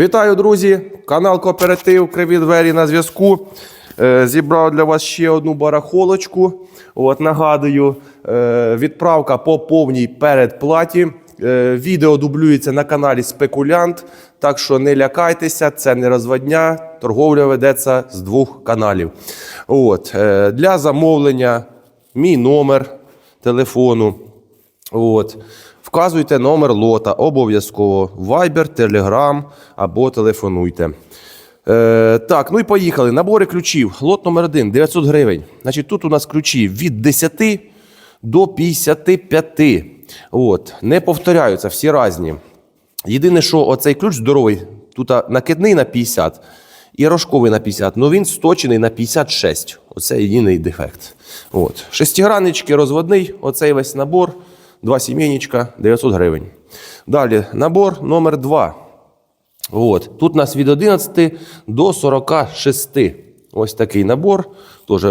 Вітаю, друзі! Канал Кооператив Криві двері на зв'язку. Е, Зібрав для вас ще одну барахолочку. От, нагадую, е, відправка по повній передплаті. Е, Відео дублюється на каналі Спекулянт. Так що не лякайтеся, це не розводня. Торговля ведеться з двох каналів. От, для замовлення мій номер телефону. От. Вказуйте номер лота обов'язково. Viber, Telegram або телефонуйте. Е, так, ну і поїхали. Набори ключів. Лот номер 1 900 гривень. Значить, тут у нас ключі від 10 до 55. От. Не повторяються, всі різні. Єдине, що оцей ключ здоровий, тут накидний на 50 і рожковий на 50, ну він сточений на 56. Оце єдиний дефект. От. Шестиграннички розводний, оцей весь набор, два сімейничка, 900 гривень. Далі набор номер 2. От. Тут у нас від 11 до 46. Ось такий набор. Теж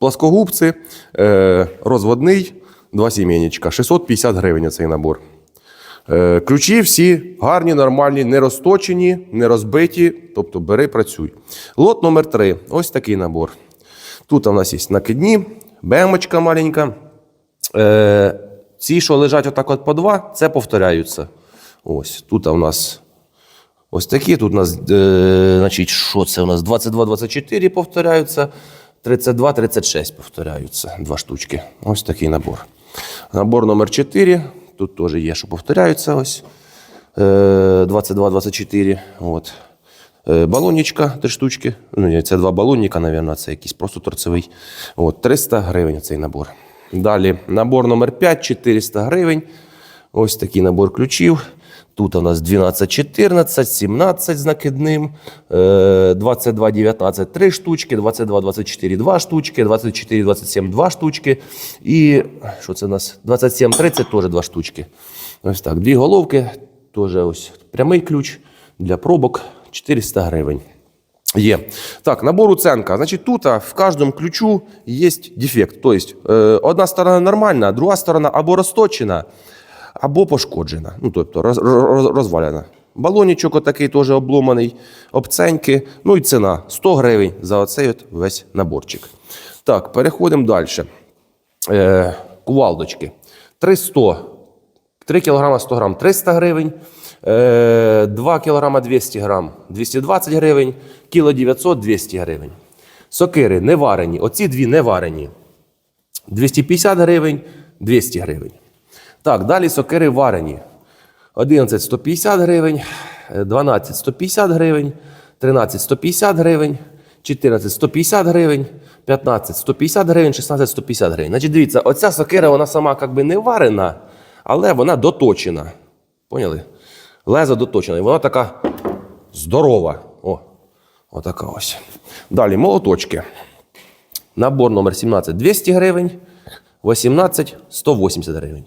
плоскогубці, е, розводний, два сімейничка. 650 гривень цей набор. Е, Ключі всі гарні, нормальні, не розточені, не розбиті. Тобто бери, працюй. Лот номер 3. Ось такий набор. Тут у нас є накидні, бемочка маленька. Е, ці, що лежать отак от по два, це повторяються. Ось тут у нас ось такі. Тут у нас, е, значить, що це у нас? 22-24 повторяються, 32-36 повторяються. Два штучки. Ось такий набор. Набор номер 4. Тут теж є, що повторяються. Ось. Е, 22-24. От. Е, Балонічка, три штучки. Ну, це два балонника, мабуть, це якийсь просто торцевий. От, 300 гривень цей набор. Далі набор номер 5, 400 гривень. Ось такий набор ключів. Тут у нас 12, 14, 17 з накидним, е, 22, 19, 3 штучки, 22, 24, 2 штучки, 24, 27, 2 штучки. І що це у нас? 27, 30 теж 2 штучки. Ось так. Дві головки, теж ось прямий ключ для пробок 400 гривень. Є. Так, набор уценка. Значить, тут в кожному ключу є дефект. Тобто, одна сторона нормальна, друга сторона або розточена, або пошкоджена. Ну, тобто роз, роз, розвалена. Балонічок отакий теж обломаний, обценьки. Ну і ціна 100 гривень за оцей от весь наборчик. Так, переходимо далі. Е, кувалдочки. 300. 3 кг 100 грам 300 гривень. Е, 2 кг 200 грам 220 гривень. Кіло 900 200 гривень. Сокири не варені. Оці дві не варені. 250 гривень, 200 гривень. Так, далі сокири варені. 11 150 гривень, е, 12 150 гривень, 13 150 гривень, 14 150 гривень, 15 150 гривень, 16 150 гривень. Значить, дивіться, оця сокира, вона сама як би не варена, але вона доточена. Поняли? Лезо доточена. І вона така здорова. О, отака ось. Далі молоточки. Набор номер 17 200 гривень, 18 180 гривень.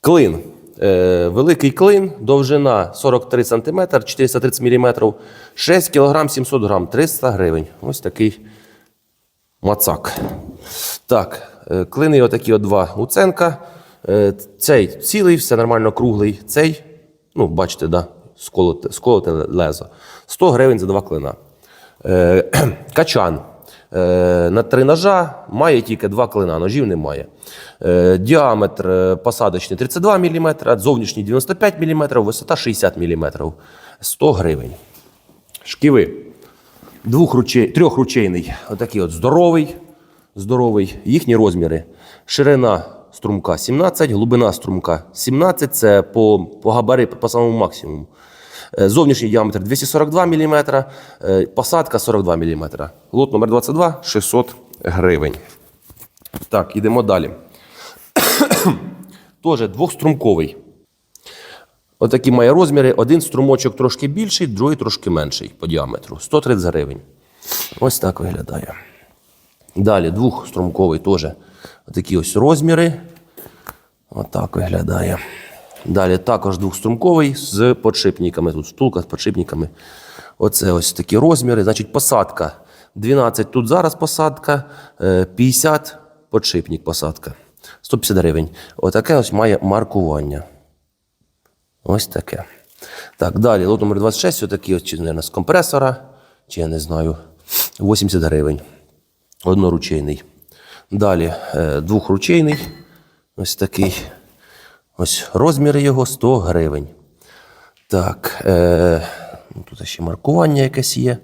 Клин. Е, великий клин, довжина 43 см, 430 мм, 6 кг 700 г, 300 гривень. Ось такий мацак. Так, е, клини отакі от два уценка. Е, цей цілий, все нормально круглий. Цей, ну, бачите, да, сколоте, сколоте лезо. 100 гривень за два клина. Е, качан. Е, на три ножа має тільки два клина, ножів немає. Е, діаметр е, посадочний 32 мм, зовнішній 95 мм, висота 60 мм. 100 гривень. Шківи. Двох ручей, трьохручейний, отакий от здоровий, здоровий. Їхні розміри. Ширина струмка 17, глибина струмка 17, це по, по габари, по самому максимуму. Е, Зовнішній діаметр 242 мм, е, посадка 42 мм. Лот номер 22 600 гривень. Так, йдемо далі. Теж двохструмковий. Отакі має розміри. Один струмочок трошки більший, другий трошки менший по діаметру. 130 гривень. Ось так виглядає. Далі двохструмковий теж такі ось розміри. Отак виглядає. Далі також двохструмковий з подшипниками. Тут стулка з подшипниками. Оце ось такі розміри. Значить, посадка. 12 тут зараз посадка, е, 50 подшипник посадка. 150 гривень. Отаке ось має маркування. Ось таке. Так, далі, лот номер 26, отакий, от, чи, наверное, з компресора, чи я не знаю, 80 гривень. Одноручейний. Далі е, двохручейний. Ось такий. Ось розміри його 100 гривень. Так, е, ну, тут ще маркування якесь є.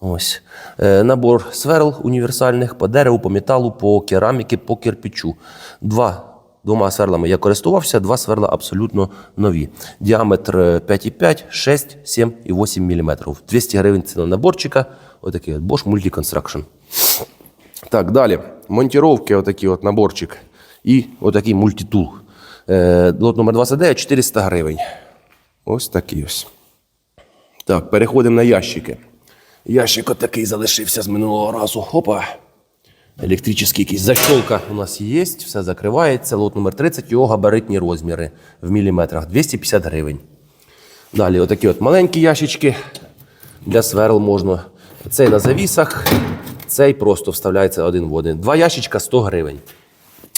Ось. Е, набор сверл універсальних по дереву, по металу, по кераміки, по кирпичу. Два, двома сверлами я користувався, два сверла абсолютно нові. Діаметр е, 5,5, 6, 7 і 8 мм. 200 гривень ціна наборчика. Отакий от Bosch Multi-Construction. Так, далі. Монтіровки, отакий от наборчик. І отакий мультитул. Е, лот номер 29, 400 гривень. Ось такий ось. Так, переходимо на ящики. Ящик отакий залишився з минулого разу. Опа. Електричний якийсь. Защолка у нас є, все закривається. Лот номер 30, його габаритні розміри в міліметрах 250 гривень. Далі, отакі от маленькі ящички для сверл можна. Цей на завісах, цей просто вставляється один в один. Два ящичка 100 гривень.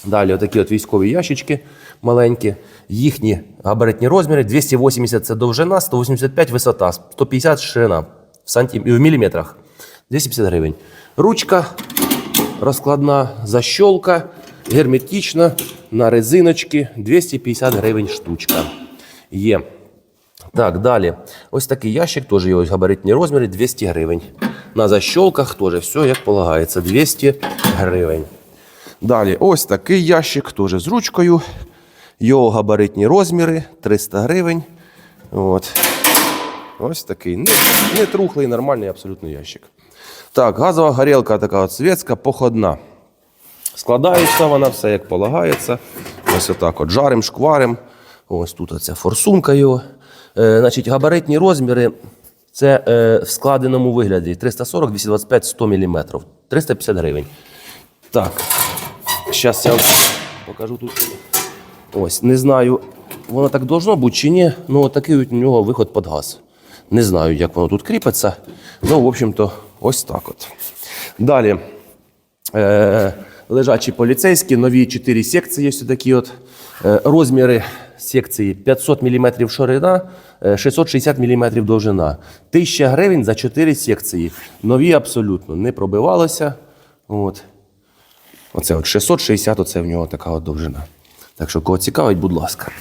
Далі, отакі от військові ящички маленькі. Їхні габаритні розміри 280 це довжина, 185 висота, 150 ширина в, сантим... в міліметрах. 250 гривень. Ручка розкладна защолка, герметична, на резиночки 250 гривень штучка. Є. Так, далі. Ось такий ящик, теж його габаритні розміри 200 гривень. На защолках теж все як полагається, 200 гривень. Далі, ось такий ящик, теж з ручкою. Його габаритні розміри 300 гривень. От. Ось такий. Не, не трухлий, нормальний абсолютно ящик. Так, газова горілка така от світська, походна. Складається вона все як полагається. Ось отак от жарим, шкварим. Ось тут оця форсунка його. Е, значить, габаритні розміри це е, в складеному вигляді 340, 225, 100 мм. 350 гривень. Так, зараз я покажу тут. Ось, не знаю, воно так должно бути чи ні. Ну, такий у нього виход під газ. Не знаю, як воно тут кріпиться. Ну, в общем-то, ось так от. Далі. Е, лежачі поліцейські, нові 4 секції ось такі от. Е, розміри секції 500 мм ширина, е, 660 мм довжина. 1000 гривень за 4 секції. Нові абсолютно, не пробивалося. От. Оце от 660, оце в нього така от довжина. Так що, кого цікавить, будь ласка.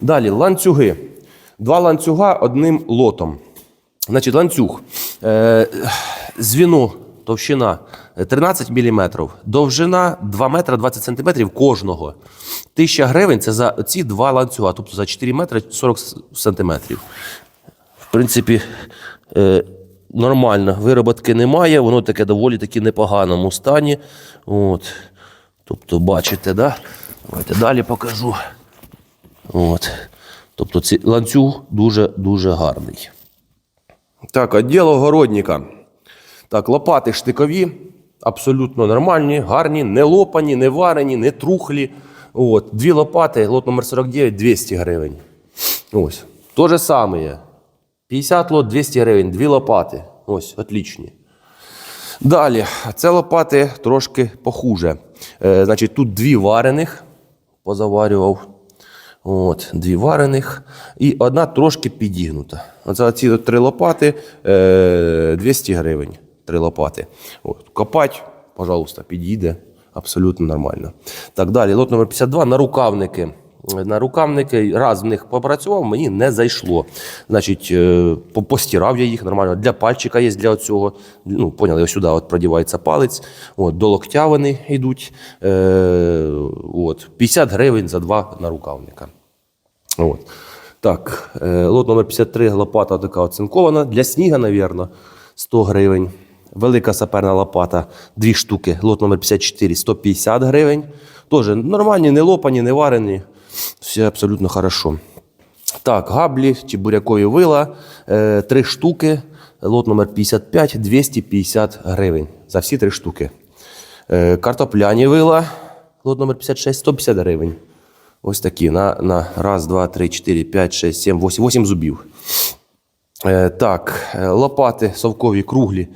Далі ланцюги. Два ланцюга одним лотом. Значить, ланцюг. Е, звіно, товщина 13 мм, довжина 2 метри 20 см кожного. 1000 гривень це за ці два ланцюга, тобто за 4 метри 40 см. В принципі, е, нормально. Вироботки немає, воно таке доволі таки непоганому стані. От. Тобто, бачите, да? Давайте далі покажу. От. Тобто ці ланцюг дуже-дуже гарний. Так, відділ огородника. Так, лопати штикові, абсолютно нормальні, гарні, не лопані, не варені, не трухлі. От. Дві лопати, лот номер 49, 200 гривень. Ось. То же саме. 50 лот, 200 гривень, дві лопати. Ось, отлічні. Далі, це лопати трошки похуже. Е, значить, тут дві варених, позаварював. От, дві варених і одна трошки підігнута. Оце ці три лопати е, 200 гривень. Три лопати. От, копать, пожалуйста, підійде. Абсолютно нормально. Так, далі, лот номер 52 на рукавники. На рукавники раз в них попрацював, мені не зайшло. Значить, е, постирав я їх нормально. Для пальчика є для цього. Ну, поняли, ось сюди от продівається палець. От, до локтя вони йдуть. Е, от, 50 гривень за два нарукавника. От. Так, е, лот номер 53, лопата така оцинкована. Для сніга, мабуть, 100 гривень. Велика саперна лопата, дві штуки. Лот номер 54, 150 гривень. Теж нормальні, не лопані, не варені. Все абсолютно хорошо. Так, габлі чи бурякові вила, е, три штуки. Лот номер 55, 250 гривень. За всі три штуки. Е, картопляні вила, лот номер 56, 150 гривень. Ось такі. На, на раз, два, три, чотири, п'ять, шесть, сім, восім. Восім зубів. Е, так, лопати совкові, круглі.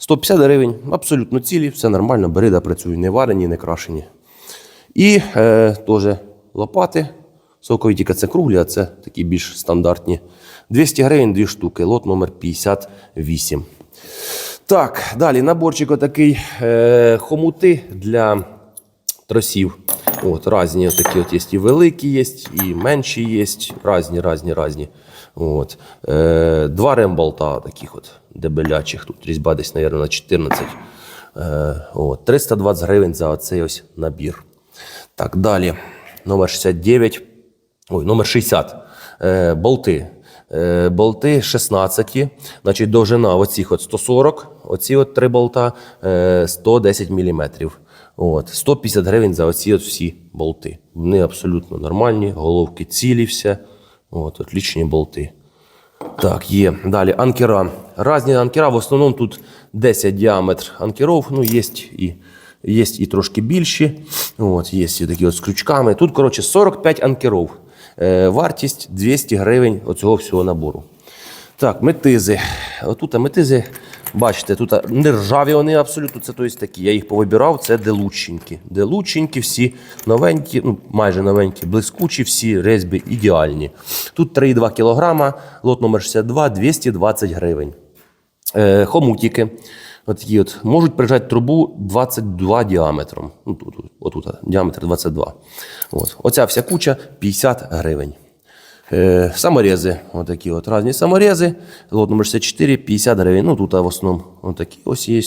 150 гривень. Абсолютно цілі, все нормально. Берида працює, не варені, не крашені. І е, теж лопати Сокові це круглі, а це такі більш стандартні. 200 гривень, дві штуки, лот номер 58. Так, далі наборчик отакий е, хомути для тросів. От, різні такі от є і великі є, і менші є, різні, різні, різні. От. Е, два ремболта таких от дебелячих. Тут різьба десь, мабуть, на 14. Е, от. 320 гривень за оцей ось набір. Так, далі. Номер 69. Ой, номер 60. Е, болти. Е, болти 16. Значить, довжина оцих от 140, оці от три болта е, 110 мм. От, 150 гривень за оці от всі болти. Вони абсолютно нормальні, головки цілі все. От, отлічні болти. Так, є. Далі анкера. Разні анкера, в основному тут 10 діаметр анкеров, ну, є і, є і трошки більші. От, є і такі от з крючками. Тут, коротше, 45 анкеров. Е, вартість 200 гривень оцього всього набору. Так, метизи. Отут метизи, бачите, тут не ржаві вони абсолютно. Це тобто, такі. Я їх повибирав, це делученькі. Делученькі, всі новенькі, ну майже новенькі, блискучі, всі резьби ідеальні. Тут 3,2 кг, лот номер 62, 220 гривень. Е, хомутики. От от, можуть прижати трубу 22 діаметром. Ну, тут, отут, діаметр 22. От. Оця вся куча 50 гривень. Е, саморези, отакі от різні саморези. Лот номер 64, 50 гривень. Ну, тут в основному отакі ось є.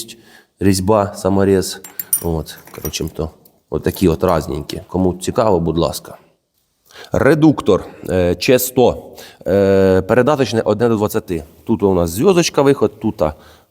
Різьба, саморез. От, коротше, то, отакі от різненькі. Кому цікаво, будь ласка. Редуктор е, Ч100. Е, Передаточне 1 до 20. Тут у нас зв'язочка виход, тут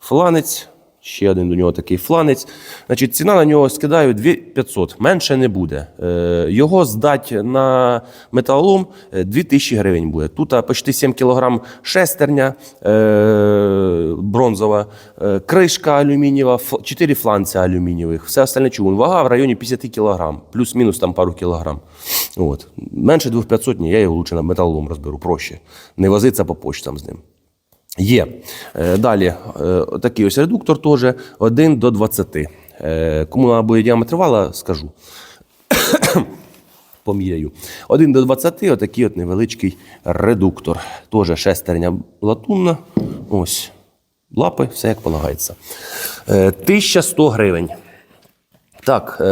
фланець. Ще один до нього такий фланець. Значить, ціна на нього скидаю 2500. Менше не буде. Е, Його здать на металолом е, 2000 гривень буде. Тут почти 7 кг шестерня е, бронзова, е, кришка алюмінієва, 4 фланця алюмінієвих. Все остальне чугун. Вага в районі 50 кг, плюс-мінус там пару кілограм. От. Менше 2500 ні, я його лучше на металолом розберу, проще. Не возиться по почтам з ним. Є. Е, Далі, е, такий ось редуктор теж 1 до 20. Е, Кому треба буде діаметр вала, скажу. Поміряю. 1 до 20, отакий от невеличкий редуктор. Теж шестерня латунна. Ось. Лапи, все як полагається. Е, 1100 гривень. Так,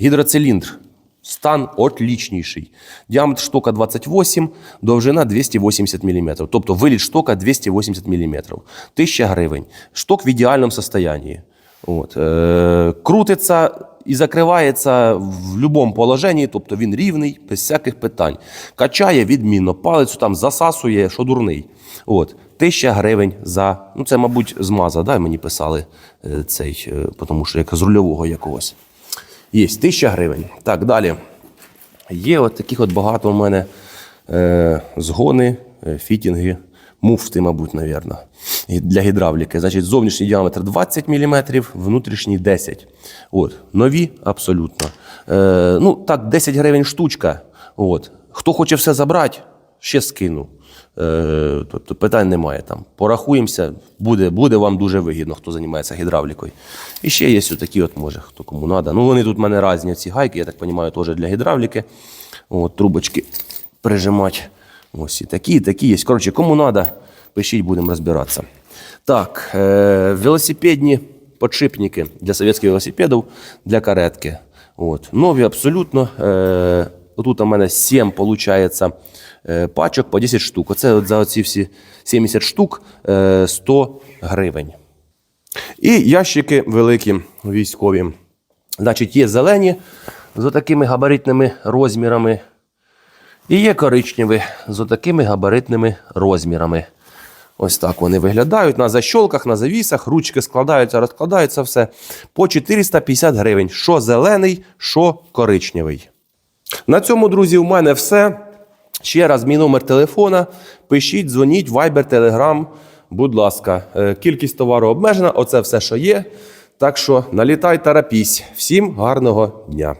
гідроциліндр. Стан отлічніший. Діаметр штока 28, довжина 280 мм. Тобто виліт штока 280 мм. 1000 гривень. Шток в ідеальному стані. От. Е, крутиться і закривається в будь-якому положенні, тобто він рівний, без всяких питань. Качає відмінно, палець там засасує, що дурний. От. 1000 гривень за. Ну, це, мабуть, з маза, да, мені писали е, цей, е, тому що як з рульового якогось. Є 1000 гривень. Так, далі. Є от таких от багато у мене е, згони, е, фітінги, муфти, мабуть, навірно, для гідравліки. Значить, зовнішній діаметр 20 мм, внутрішній 10 От, Нові абсолютно. Е, ну, так, 10 гривень штучка. От. Хто хоче все забрати, ще скину. Е, тобто питань немає там. Порахуємося, буде, буде вам дуже вигідно, хто займається гідравлікою. І ще є такі, от може, хто кому треба. Ну, вони тут в мене різні ці гайки, я так розумію, теж для гідравліки. От, трубочки прижимати. Ось і такі, і такі є. Коротше, кому треба, пишіть, будемо розбиратися. Так, е, велосипедні подшипники для совєтських велосипедів, для каретки. От. Нові абсолютно. Е, Тут у мене 7 виходить, пачок по 10 штук. Оце от за оці всі 70 штук е, 100 гривень. І ящики великі військові. Значить, є зелені з такими габаритними розмірами. І є коричневі з такими габаритними розмірами. Ось так вони виглядають на защолках, на завісах, ручки складаються, розкладаються все. По 450 гривень. Що зелений, що коричневий. На цьому, друзі, у мене все. Ще раз мій номер телефона. Пишіть, дзвоніть, Viber, Telegram. Будь ласка, Е, кількість товару обмежена. Оце все, що є. Так що налітай та рапісь. Всім гарного дня!